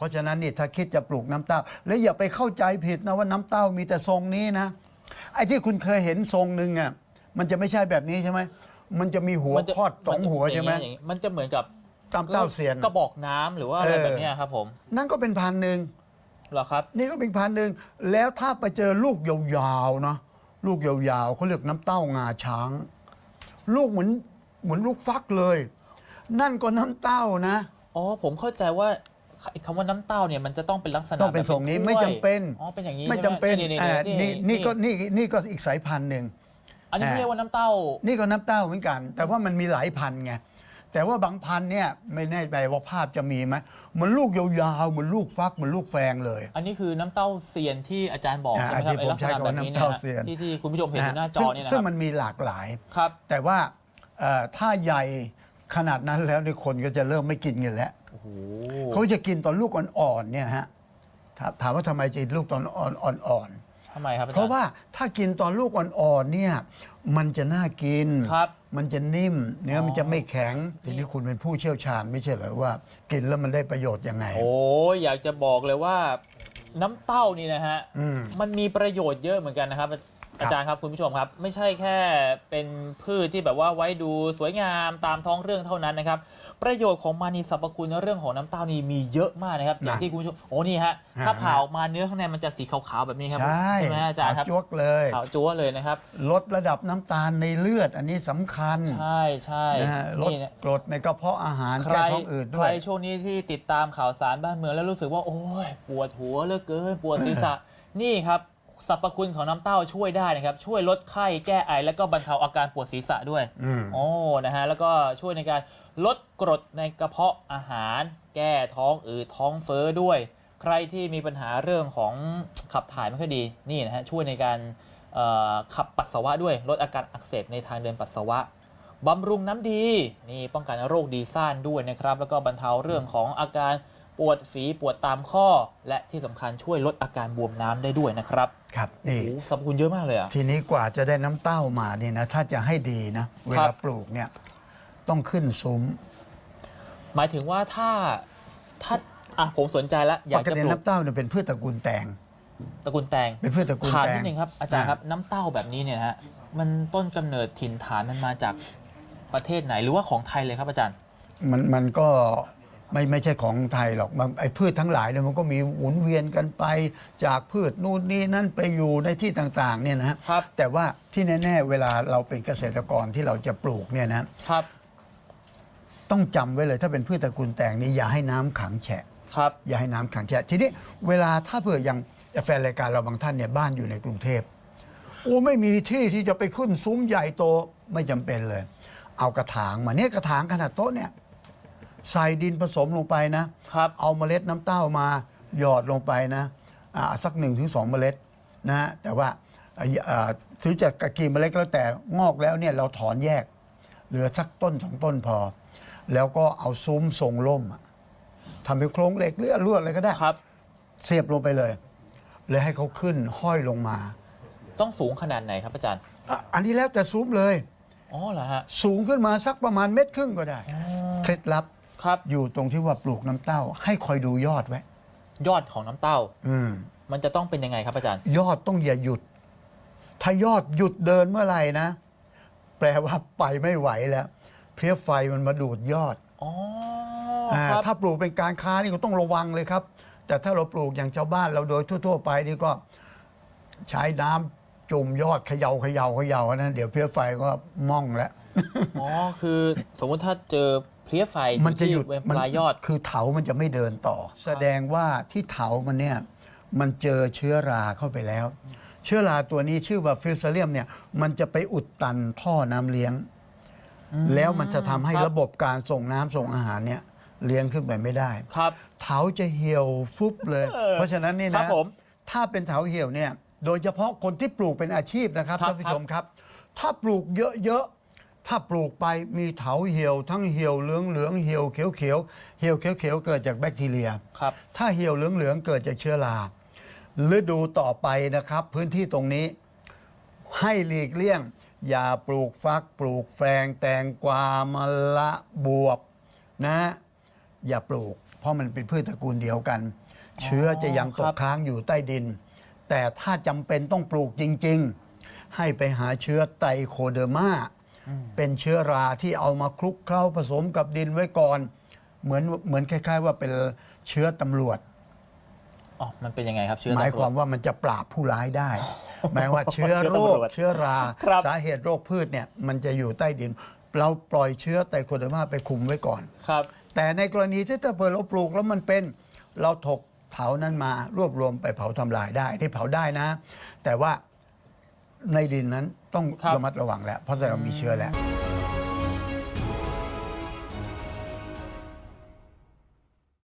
เพราะฉะนั้นนี่ถ้าคิดจะปลูกน้ำเต้า แล้วอย่าไปเข้าใจผิดนะว่าน้ำเต้ามีแต่ทรงนี้นะไอ้ที่คุณเคยเห็นทรงหนึ่งอะมันจะไม่ใช่แบบนี้ใช่ไหมมันจะมีหัวมันจะคอดสองหัวใช่ไหมอย่างเงี้ยอย่างงี้มันจะเหมือนกับตามเต้าเซียนกระบอกน้ำหรือว่าอะไรเออแบบเนี้ยครับผมนั่นก็เป็นพันหนึ่งเหรอครับ นี่ก็เป็นพันหนึ่งแล้วถ้าไปเจอลูกยาวๆนะลูกยาวๆเขาเรียกน้ำเต้างาช้าง ลูกเหมือนเหมือนลูกฟักเลย นั่นก็น้ำเต้านะอ๋อผมเข้าใจว่าไอ้ คำว่าน้ำเต้าเนี่ยมันจะต้องเป็นลักษณะต้องเป็นแบบทรงนี้ถ้วยไม่จำเป็น อ๋อเป็นอย่างนี้ไม่ใช่หจำเป็นนี่อ่านี่นี่นี่ก็นี่นี่ก็อีกสายพันธุ์หนึ่ง อันนี้อ่าเขาเรียกว่าน้ำเต้า นี่ก็น้ำเต้าเหมือนกัน แต่ว่ามันมีหลายพันธุ์ไง แต่ว่าบางพันธุ์เนี่ยไม่แน่ใจว่าภาพจะมีไหมเหมือนลูกยาวๆเหมือนลูกฟักเหมือนลูกแฟงเลย อันนี้คือน้ำเต้าเซียนที่อาจารย์บอกอ่าใช่ไหมครับที่ไอ้ลักษณะผมใช้คำแบว่าบนี้น้ำเนี่ยเต้านะเซียนที่ที่คุณผู้ชมเห็นอยู่หน้าจอเนี่ยนะซึ่คงรับมันมีหลากหลาย ครับ แต่ว่าเอ่อถ้าใหญ่ขนาดนั้นแล้วเนี่ยคนก็จะเริ่มไม่กินกันแล้ว โอ้โหเขาจะกินตอนลูกอ่อนๆเนี่ยฮะถาถามว่าทำไมจะกินลูกตอนอ่อนทำไมครับอจๆย์ เพราะว่าถ้ากินตอนลูกอ่อนๆเนี่ย มันจะน่ากิน ครับมันจะนิ่ม เนื้อออมันจะไม่แข็ง ทีนี้คุณเป็นผู้เชี่ยวชาญไม่ใช่เหรอว่า กินแล้วมันได้ประโยชน์ยังไง โอ้ยอยากจะบอกเลยว่า น้ำเต้านี่นะฮะ อืม มันมีประโยชน์เยอะเหมือนกันนะครับ อาจารย์ครับคุณผู้ชมครับ ไม่ใช่แค่เป็นพืชที่แบบว่าไว้ดูสวยงามตามท้องเรื่องเท่านั้นนะครับ ประโยชน์ของมันนี่สรรพคุณในเรื่องของน้ำเต้านี่มีเยอะมากนะครับ อย่างที่คุณผู้ชมโอ้นี่ฮะถ้าฮะผ่าออกมาเนื้อข้างในมันจะสีขาวๆแบบนี้ครับใช่ไหมอาจารย์ครับขวจวกเลยขาวจั๊วเลยนะครับ ลดระดับน้ำตาลในเลือดอันนี้สำคัญ ใช่ใช่นะฮะลดนี่นะกรดในกระเพาะอาหารใครแก้ท้องอืดใคด้รวยช่วงนี้ที่ติดตามข่าวสารบ้านเมืองแล้วรู้สึกว่าโอ้ยปวดหัวเหลือเกินปวดศีรษะนี่ครับ สรรพคุณของน้ำเต้าช่วยได้นะครับ ช่วยลดไข้แก้ไอ แล้วก็บรรเทาอาการปวดศีรษะด้วยอืม โอ้นะฮะแล้วก็ช่วยในการลดกรดในกระเพาะอาหาร แก้ท้องอืดท้องเฟ้อด้วย ใครที่มีปัญหาเรื่องของขับถ่ายไม่ค่อยดีนี่นะฮะช่วยในการเอ่อขับปัสสาวะด้วยลดอาการอักเสบในทางเดินปัสสาวะ บำรุงน้ำดีนี่ป้องกันโรคดีซ่านด้วยนะครับ แล้วก็บรรเทาเรื่องของอาการ ปวดฝีปวดตามข้อ และที่สำคัญช่วยลดอาการบวมน้ำได้ด้วยนะครับครับโอ้นี่โหสรรพคุณเยอะมากเลยอะทีนี้กว่าจะได้น้ำเต้ามาเนี่ยนะ ถ้าจะให้ดีนะ เวครัลาบ ปลูกเนี่ย ต้องขึ้นซุ้มหมายถึงว่าถ้าถ้าอะผมสนใจแล้วอยาปกกจะติปลูกน้ำเต้าเนี่ยเป็นพืชตระกูลแตง ตระกูลแตงเป็นพืชตระกูลถามแตนิงดนึงครับอาจารย์ครับน้ำเต้าแบบนี้เนี่ยนะฮะมันต้นกำเนิดถิ่นฐานมันมาจากประเทศไหนหรือว่าของไทยเลยครับอาจารย์ มันมันก็ ไม่ไม่ใช่ของไทยหรอกมันไอ้พืชทั้งหลายเนี่ยมันก็มีหมุนเวียนกันไป จากพืชนู่นนี่นั่นไปอยู่ในที่ต่างๆเนี่ยนะฮะครับ แต่ว่าที่แน่ ๆ เวลาเราเป็นเกษตรกรที่เราจะปลูกเนี่ยนะครับ ต้องจำไว้เลยถ้าเป็นพืชตระกูลแตงนี่อย่าให้น้ำขังแฉะ ครับ อย่าให้น้ำขังแฉะทีนี้เวลาถ้าเผื่ออย่างแฟนรายการเราบางท่านเนี่ยบ้านอยู่ในกรุงเทพโอ้ไม่มีที่ที่จะไปขึ้นซุ้มใหญ่โตไม่จำเป็นเลย เอากระถางมาเนี่ยกระถางขนาดโต๊ะเนี่ย ใส่ดินผสมลงไปนะครับ เอาเมล็ดน้ำเต้ามาหยอดลงไปนะอ่าสักหนึ่งถึงสองเมล็ดนะฮะแต่ว่าอ่าอ่าถือจะกกี่เมล็ดก็แล้วแต่งอกแล้วเนี่ยเราถอนแยก เหลือสักต้นสองต้นพอ แล้วก็เอาซุ้มทรงร่มอะทำเป็นโครงเหล็กหรือลวดอะไรก็ได้ครับ เสียบลงไปเลยเลยให้เขาขึ้นห้อยลงมาต้องสูงขนาดไหนครับอาจารย์อะอันนี้แล้วแต่ซุ้มเลย อ๋อเหรอฮะ สูงขึ้นมาสักประมาณเม็ดครึ่งก็ได้อ๋อเคล็ดลับ ครับ อยู่ตรงที่ว่าปลูกน้ำเต้า ให้คอยดูยอดไว้ ยอดของน้ำเต้า อืม มันจะต้องเป็นยังไงครับอาจารย์ ยอดต้องอย่าหยุด ถ้ายอดหยุดเดินเมื่อไหร่นะ แปลว่าไปไม่ไหวแล้ว เพลี้ยไฟมันมาดูดยอดอ๋ออาครับ ถ้าปลูกเป็นการค้านี่ก็ต้องระวังเลยครับ แต่ถ้าเราปลูกอย่างชาวบ้านเราโดยทั่ว ๆ ไปนี่ก็ใช้น้ำจุ่มยอดเขยา่าเขย่าเขย่านะเดี๋ยวเพลี้ยไฟก็ม่องแล้ว อ๋อ คือสมมุติถ้าเจอ เพลี้ยไฟมันจะหยุดที่มัปลายยอด คือเถามันจะไม่เดินต่อ แสดงว่าที่เถามันเนี่ยมันเจอเชื้อราเข้าไปแล้ว เชื้อราตัวนี้ชื่อว่าฟิวเซเลียมเนี่ยมันจะไปอุดตันท่อน้ำเลี้ยง แล้วมันจะทำให้ครับระบบการส่งน้ำส่งอาหารเนี่ยเลี้ยงขึ้นไปไม่ได้ครับเถาจะเหี่ยวฟุบเลยเออเพราะฉะนั้นนี่ครันะบผมถ้าเป็นเถาเหี่ยวเนี่ยโดยเฉพาะคนที่ปลูกเป็นอาชีพนะครับครับท่านผู้ชมครับ ถ้าปลูกเยอะๆ ถ้าปลูกไปมีเถาเหี่ยว ทั้งเหี่ยวเหลืองเหลืองๆเหี่ยวเขียวเขียวๆเหี่ยวเขียวเขียวๆเกิดจากแบคทีเรีย ครับ ถ้าเหี่ยวเหลืองเหลืองๆเกิดจากเชื้อราฤดูต่อไปนะครับ พื้นที่ตรงนี้ ให้หลีกเลี่ยง อย่าปลูกฟัก ปลูกแฟงแตงกวามะละบวบนะ อย่าปลูก เพราะมันเป็นพืชตระกูลเดียวกัน เชื้อจะยังตครักบค้างอยู่ใต้ดิน แต่ถ้าจำเป็นต้องปลูกจริง ๆ ให้ไปหาเชื้อไตรโคเดอร์มาอืม เป็นเชื้อราที่เอามาคลุกเคล้าผสมกับดินไว้ก่อน เหมือนเหมือนคล้าย ๆ ว่าเป็นเชื้อตำรวจ อ๋อ มันเป็นยังไงครับเชื้อหมายตำรคววาจมว่ามันจะปราบผู้ร้ายได้ หมายว่าเชื้อเชื้อโรตำรควจเชื้อราครับสาเหตุโรคพืชเนี่ยมันจะอยู่ใต้ดิน เราปล่อยเชื้อไตรโคเดอร์มาไปคุมไว้ก่อนครับ แต่ในกรณีที่ถ้าเผื่อเราปลูกแล้วมันเป็นเราถกเผานั้นมารวบรวมไปเผาทำลายได้ที่เผาได้นะ แต่ว่า ในดินนั้นต้องครับระมัดระวังแล้วเพราะเรามีเชื้อแล้วอ